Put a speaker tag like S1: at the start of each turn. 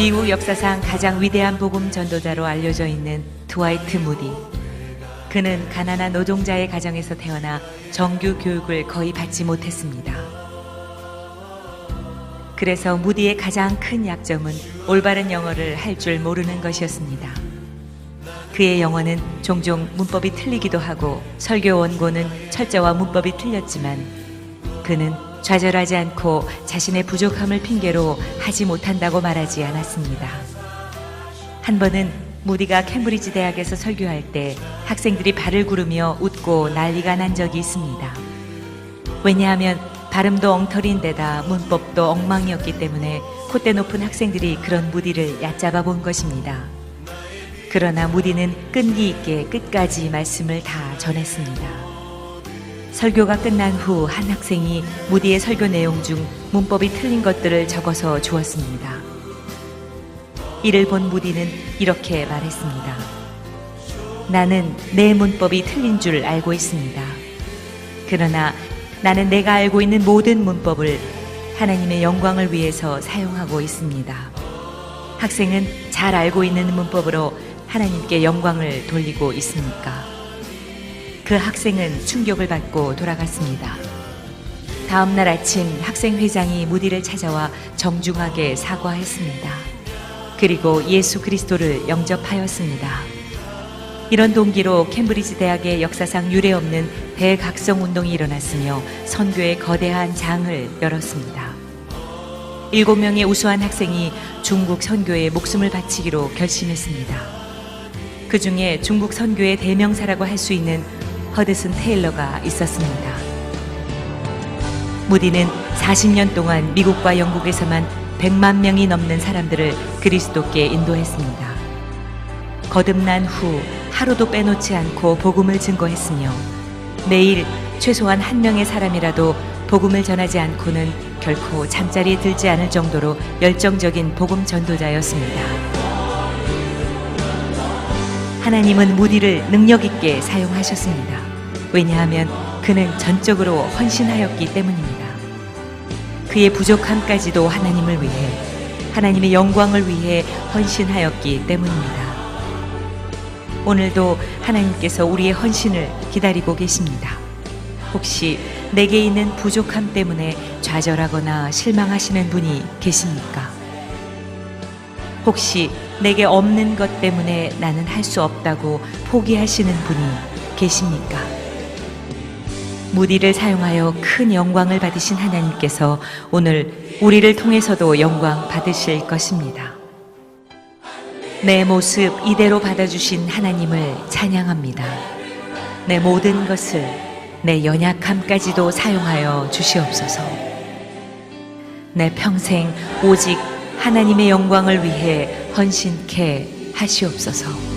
S1: 미국 역사상 가장 위대한 복음 전도자로 알려져 있는 드와이트 무디. 그는 가난한 노동자의 가정에서 태어나 정규 교육을 거의 받지 못했습니다. 그래서 무디의 가장 큰 약점은 올바른 영어를 할 줄 모르는 것이었습니다. 그의 영어는 종종 문법이 틀리기도 하고 설교 원고는 철자와 문법이 틀렸지만 그는 좌절하지 않고 자신의 부족함을 핑계로 하지 못한다고 말하지 않았습니다. 한 번은 무디가 캠브리지 대학에서 설교할 때 학생들이 발을 구르며 웃고 난리가 난 적이 있습니다. 왜냐하면 발음도 엉터리인 데다 문법도 엉망이었기 때문에 콧대 높은 학생들이 그런 무디를 얕잡아 본 것입니다. 그러나 무디는 끈기 있게 끝까지 말씀을 다 전했습니다. 설교가 끝난 후 한 학생이 무디의 설교 내용 중 문법이 틀린 것들을 적어서 주었습니다. 이를 본 무디는 이렇게 말했습니다. 나는 내 문법이 틀린 줄 알고 있습니다. 그러나 나는 내가 알고 있는 모든 문법을 하나님의 영광을 위해서 사용하고 있습니다. 학생은 잘 알고 있는 문법으로 하나님께 영광을 돌리고 있습니까? 그 학생은 충격을 받고 돌아갔습니다. 다음 날 아침 학생 회장이 무디를 찾아와 정중하게 사과했습니다. 그리고 예수 그리스도를 영접하였습니다. 이런 동기로 캠브리지 대학의 역사상 유례없는 대각성 운동이 일어났으며 선교의 거대한 장을 열었습니다. 일곱 명의 우수한 학생이 중국 선교에 목숨을 바치기로 결심했습니다. 그 중에 중국 선교의 대명사라고 할 수 있는 허드슨 테일러가 있었습니다. 무디는 40년 동안 미국과 영국에서만 100만 명이 넘는 사람들을 그리스도께 인도했습니다. 거듭난 후 하루도 빼놓지 않고 복음을 증거했으며 매일 최소한 한 명의 사람이라도 복음을 전하지 않고는 결코 잠자리에 들지 않을 정도로 열정적인 복음 전도자였습니다. 하나님은 무디를 능력 있게 사용하셨습니다. 왜냐하면 그는 전적으로 헌신하였기 때문입니다. 그의 부족함까지도 하나님을 위해 하나님의 영광을 위해 헌신하였기 때문입니다. 오늘도 하나님께서 우리의 헌신을 기다리고 계십니다. 혹시 내게 있는 부족함 때문에 좌절하거나 실망하시는 분이 계십니까? 혹시 내게 없는 것 때문에 나는 할 수 없다고 포기하시는 분이 계십니까? 무디를 사용하여 큰 영광을 받으신 하나님께서 오늘 우리를 통해서도 영광 받으실 것입니다. 내 모습 이대로 받아주신 하나님을 찬양합니다. 내 모든 것을 내 연약함까지도 사용하여 주시옵소서. 내 평생 오직 하나님의 영광을 위해 헌신케 하시옵소서.